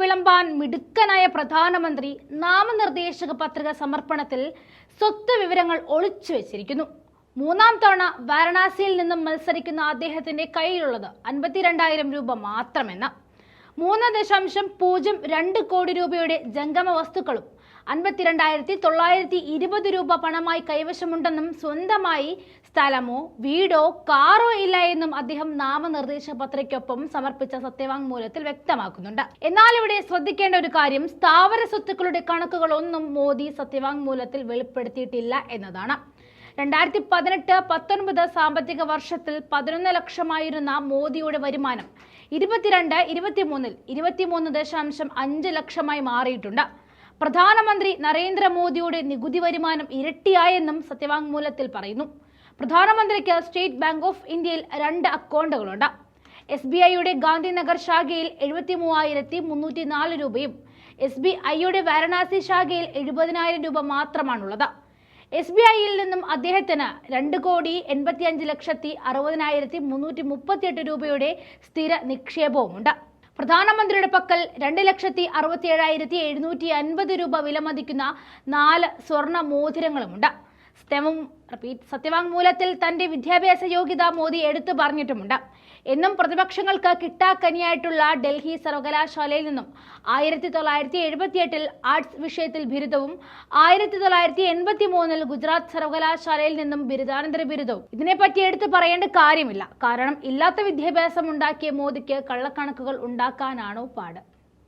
വിളമ്പാൻ മിടുക്കനായ പ്രധാനമന്ത്രി നാമനിർദ്ദേശക പത്രിക സമർപ്പണത്തിൽ സ്വത്ത് വിവരങ്ങൾ ഒളിച്ചു വെച്ചിരിക്കുന്നു. മൂന്നാം തവണ വാരണാസിയിൽ നിന്നും മത്സരിക്കുന്ന അദ്ദേഹത്തിന്റെ കയ്യിലുള്ളത് അൻപത്തിരണ്ടായിരം രൂപ മാത്രമെന്ന. മൂന്ന് ദശാംശം പൂജ്യം രണ്ട് കോടി രൂപയുടെ ജംഗമ വസ്തുക്കളും അൻപത്തിരണ്ടായിരത്തി തൊള്ളായിരത്തി ഇരുപത് രൂപ പണമായി കൈവശമുണ്ടെന്നും സ്വന്തമായി സ്ഥലമോ വീടോ കാറോ ഇല്ല എന്നും അദ്ദേഹം നാമനിർദ്ദേശ പത്രികയ്ക്കൊപ്പം സമർപ്പിച്ച സത്യവാങ്മൂലത്തിൽ വ്യക്തമാക്കുന്നുണ്ട്. എന്നാൽ ഇവിടെ ശ്രദ്ധിക്കേണ്ട ഒരു കാര്യം സ്ഥാവര സ്വത്തുക്കളുടെ കണക്കുകളൊന്നും മോദി സത്യവാങ്മൂലത്തിൽ വെളിപ്പെടുത്തിയിട്ടില്ല എന്നതാണ്. രണ്ടായിരത്തി പതിനെട്ട് പത്തൊൻപത് സാമ്പത്തിക വർഷത്തിൽ പതിനൊന്ന് ലക്ഷമായിരുന്ന മോദിയുടെ വരുമാനം ഇരുപത്തിരണ്ട് ഇരുപത്തിമൂന്നിൽ ഇരുപത്തിമൂന്ന് ദശാംശം അഞ്ച് ലക്ഷമായി മാറിയിട്ടുണ്ട്. പ്രധാനമന്ത്രി നരേന്ദ്രമോദിയുടെ നികുതി വരുമാനം ഇരട്ടിയായെന്നും സത്യവാങ്മൂലത്തിൽ പറയുന്നു. പ്രധാനമന്ത്രിക്ക് സ്റ്റേറ്റ് ബാങ്ക് ഓഫ് ഇന്ത്യയിൽ രണ്ട് അക്കൗണ്ടുകളുണ്ട്. എസ് ബി ഐയുടെ ഗാന്ധിനഗർ ശാഖയിൽ എഴുപത്തി മൂവായിരത്തി മുന്നൂറ്റി നാല് രൂപയും എസ് ബി ഐയുടെ വാരണാസി ശാഖയിൽ എഴുപതിനായിരം രൂപ മാത്രമാണുള്ളത്. എസ് ബി ഐയിൽ നിന്നും അദ്ദേഹത്തിന് രണ്ട് കോടി എൺപത്തി അഞ്ച് ലക്ഷത്തി അറുപതിനായിരത്തി മുന്നൂറ്റി മുപ്പത്തിയെട്ട് രൂപയുടെ സ്ഥിര നിക്ഷേപവുമുണ്ട്. പ്രധാനമന്ത്രിയുടെ പക്കൽ രണ്ട് ലക്ഷത്തി അറുപത്തി ഏഴായിരത്തി എഴുന്നൂറ്റി അൻപത് രൂപ വിലമതിക്കുന്ന നാല് സ്വർണ മോതിരങ്ങളുമുണ്ട്. സ്തെമം റിപ്പീറ്റ് സത്യവാങ്മൂലത്തിൽ തന്റെ വിദ്യാഭ്യാസ യോഗ്യത മോദി എടുത്തു പറഞ്ഞിട്ടുമുണ്ട്. എന്നും പ്രതിപക്ഷങ്ങൾക്ക് കിട്ടാക്കനിയായിട്ടുള്ള ഡൽഹി സർവകലാശാലയിൽ നിന്നും ആയിരത്തി തൊള്ളായിരത്തി എഴുപത്തിയെട്ടിൽ ആർട്സ് വിഷയത്തിൽ ബിരുദവും ആയിരത്തി തൊള്ളായിരത്തി എൺപത്തി മൂന്നിൽ ഗുജറാത്ത് സർവകലാശാലയിൽ നിന്നും ബിരുദാനന്തര ബിരുദവും. ഇതിനെപ്പറ്റി എടുത്തു പറയേണ്ട കാര്യമില്ല. കാരണം ഇല്ലാത്ത വിദ്യാഭ്യാസം ഉണ്ടാക്കിയ മോദിക്ക് കള്ളക്കണക്കുകൾ ഉണ്ടാക്കാനാണോ പാട്.